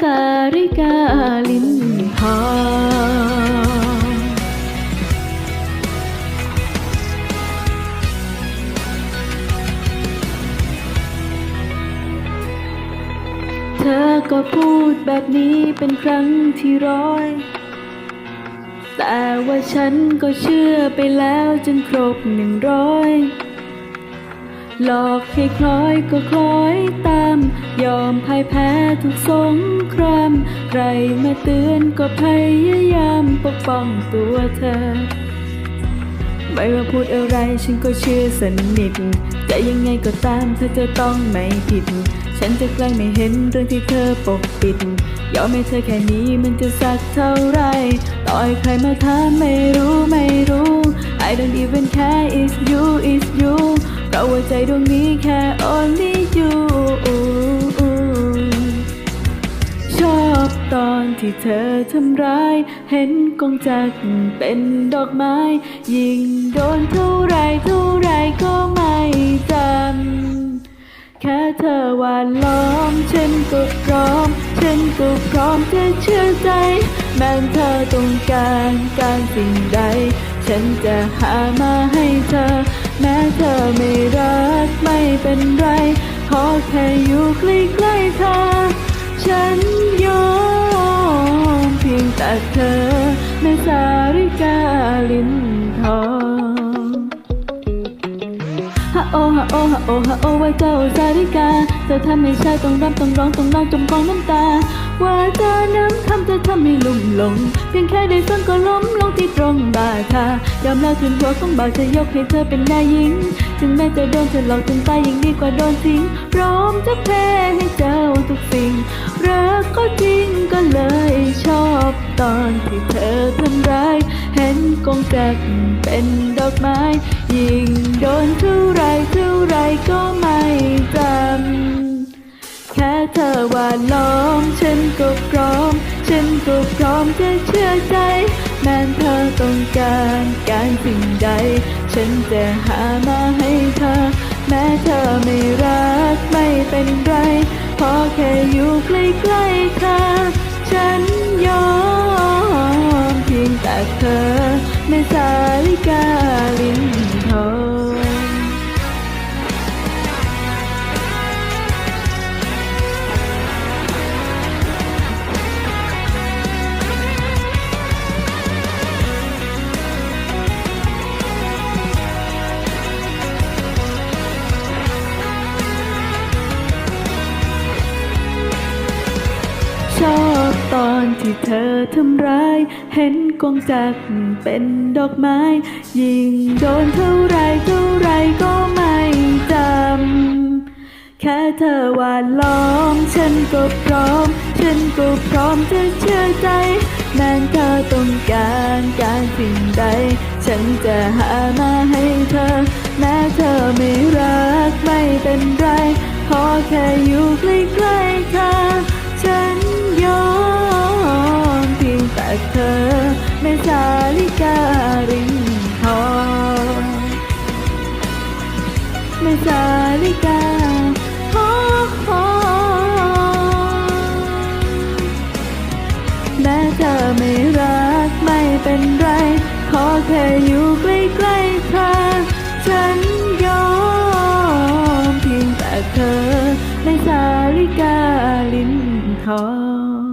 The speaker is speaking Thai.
สาริกาลินทองเธอก็พูดแบบนี้เป็นครั้งที่ร้อย แต่ว่าฉันก็เชื่อไปแล้วจนครบหนึ่งร้อย หลอกให้คล้อยก็คล้อยตาม ยอมพ่ายแพ้ทุกสงคราม ใครมาเตือนก็พยายามปกป้องตัวเธอ ไม่ว่าพูดอะไรฉันก็เชื่อสนิทจะยังไงก็ตามเธอจะต้องไม่ผิด ฉันจะแกล้งไม่เห็นเรื่องที่เธอปกปิด ยอมให้เธอแค่นี้มันจะสักเท่าไร ต่อยใครมาถามไม่รู้ไม่รู้ I don't even care is you is you เพราะว่าใจดวงนี้แค่ only you ชอบตอนที่เธอทำร้าย เห็นกงจักเป็นดอกไม้ ยิ่งโดนเท่าไรเท่าไรก็ไม่จำ แค่เธอหวานล้อม ฉันก็พร้อม ฉันก็พร้อมจะเชื่อใจ แม้เธอต้องการการสิ่งใด ฉันจะหามาให้เธอ แม้เธอไม่รักไม่เป็นไร ขอแค่อยู่ใกล้ๆเธอ ฉันยอมเพียงแต่เธอในสาริกาลินทองฮะโอฮะโอฮะโอฮะโอไว่าเจ้าสาริกา เธอทำให้ชายต้องรำต้องร้องต้องร้องจมกองน้ำตา ว่าเธอนั้นทำจะทำให้ลุ่มหลง เพียงแค่ได้ฟังก็ล้มลงที่ตรงบาทายอมแล้วถึงหัวของบ่าวจะยกให้เธอเป็นนายหญิง ถึงแม้จะโดนเธอหลอกจนตายยังดีกว่าโดนทิ้งพร้อมจะแพ้ให้เจ้าทุกสิ่งรักก็จริงก็เลยชอบตอนที่เธอทำร้าย เห็นกงจักเป็นดอกไม้ ยิ่งโดนเท่าล้อม ฉันก็พร้อม ฉันก็พร้อมจะเชื่อใจ แม้เธอต้องการการสิ่งใด ฉันจะหามาให้เธอ แม้เธอไม่รักไม่เป็นไรขอแค่อยู่ใกล้ๆเธอ ฉันยอมเพียงแต่เธอ ไม่สาลิกาลิน ชอบตอนที่เธอทำร้าย เห็นกงจักเป็นดอกไม้ ยิ่งโดนเท่าไรเท่าไรก็ไม่จำ แค่เธอหวานล้อม ฉันก็พร้อม ฉันก็พร้อมจะเชื่อใจแม้เธอต้องการการสิ่งใด ฉันจะหามาให้เธอ แม้เธอไม่รักไม่เป็นไร ขอแค่อยู่ใกล้ๆเธอ ซาลิกาทองแม้เธอไม่รักไม่เป็นไร ขอแค่อยู่ใกล้ๆเธอ ฉันยอมเพียงแต่เธอในสาลิกาลินทอง